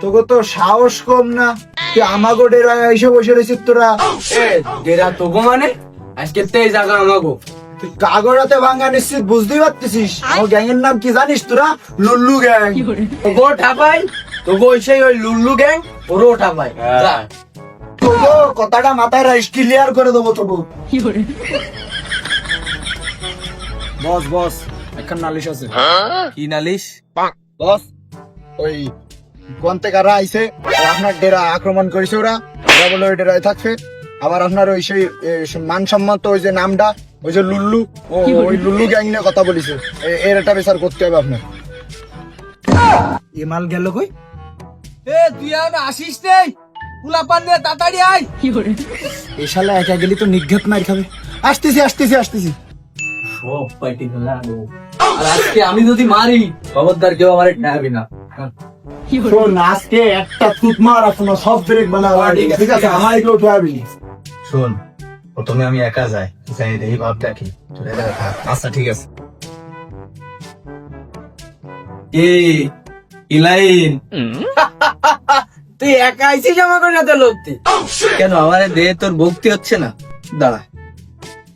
তোকে তো সাহস কম না। তুই আমাগো ডেরায় এসে বসে রয়েছিস তোরা। ডেরা তোগো মানে? আজকে তো এই জায়গা আমাগো। তুই কাগড়াতে ভাঙ্গা নিশ্চিত বুঝতেই পারতেছিস। আমার গ্যাংয়ের নাম কি জানিস তোরা? লুল্লু গ্যাং। তোগো ঠাপাই? তোগো সেই ওই লুল্লু গ্যাং ওরও ঠাপাই। যা। তোকে কথাটা মাথায় রাইস ক্লিয়ার করে দেবো তবু বস বস। এখন নালিশ আছে। কি নালিশ? বস ওই কোন থেকে কারা আইছে আপনার ডেরা আক্রমণ করেছে ওরা। ওরা বলে ওই ডেরায় থাকছে। আবার আপনার ওই সেই ওই যে নামটা ওই যে লুল্লু ও ওই লুল্লু গ্যাং নিয়ে কথা বলিছে। এর একটা বিচার করতে হবে আপনার। এ মাল গেল কই? এ তুই আর আসিস নেই। পুলাপান নিয়ে তাড়াতাড়ি আয়। কি এ শালা একা গেলি তো নিঘাত মার খাবে। আসতেছি আসতেছি আসতেছি। সব পাইটি আর আজকে আমি যদি মারি খবরদার কেউ আমার না। শোন আজকে একটা তুত মার সব ব্রেক বানাবো ঠিক আছে আমার শোন প্রথমে আমি একা যাই যাই এই ভাবটা কি? আচ্ছা ঠিক আছে। এ ইলাইন। তুই একা আইছিস আমাকে সাথে লোকটি? কেন আমার দেহে তোর ভক্তি হচ্ছে না? দাঁড়া।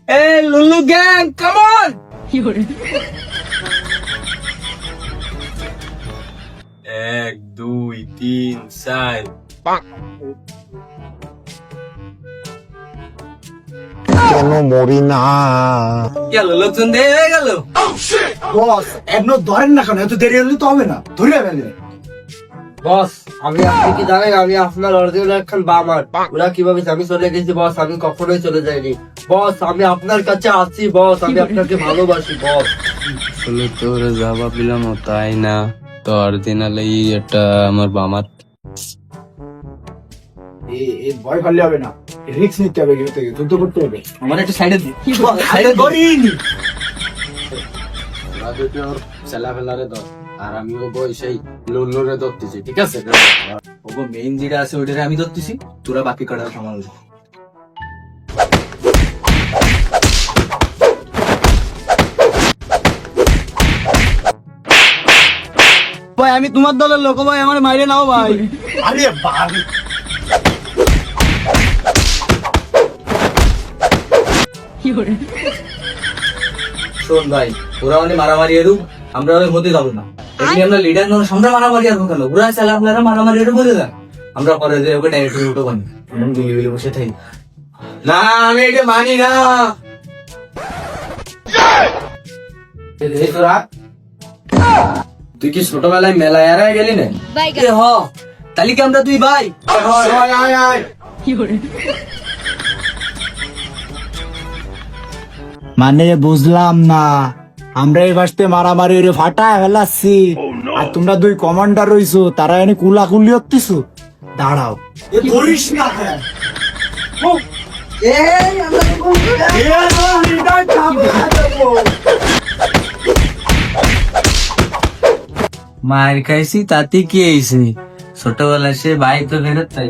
এ লুলু গ্যাং কামন এক দুই তিন চার কেন মরি না গেল লোকজন দেহে হয়ে গেল বস এমন ধরেন না কেন এত দেরি হলে তো হবে না ধরে ফেলে বস আমি আপনি কি জানেন আমি আপনার অরিজিনাল একখান বামার ওরা কীভাবে আমি চলে গেছি বস আমি কখনোই চলে যাইনি। বস আমি আপনার কাছে আছি বস আমি আপনাকে ভালোবাসি বস। আসলে তোর যাবা পেলাম তাই না? তো অরিজিনাল এই একটা আমার বামার এ ভয় ফেললে হবে না। রিক্স নিতে হবে গেলে যুদ্ধ করতে হবে। আমার একটা সাইডে আরে করিনি চেলা ফেলারে দর আর আমি ও বই সেই লুল্লুরে ধরতেছি ঠিক আছে? ওগো মেইন যেটা আছে ওইটারে আমি ধরতেছি তোরা বাকি কটা সামাল ভাই আমি তোমার দলের লোক ভাই আমার মাইরে নাও ভাই। আরে বাড়ি শোন ভাই ওরা মানে মারামারি এরু আমরা ওর মধ্যে যাব না। আমরা লিডার নয় আমরা মারামারি আর কেন ওরা চালা আপনারা মারামারি এরু বলে দেন। আমরা পরে যে ওকে ডাইরেক্ট উঠো বানি আমরা মিলে মিলে বসে থাকি। না আমি এটা মানি না। তুই কি ছোটবেলায় মেলায় এড়ায় গেলি না? এ হ তাহলে কি আমরা তুই ভাই? মানে বুঝলাম না। আমরা এই বাসতে মারামারি রে ফাটায় ফেলাচ্ছি। আর তোমরা দুই কমান্ডার রইছো তারা এনে কুলাকুলি হচ্ছিস দাঁড়াও। এ করিস না। এই, আমরা। মার খাইছি তাতে কি হয়েছে ছোটবেলায় সে বাইক তো ফেরত চাই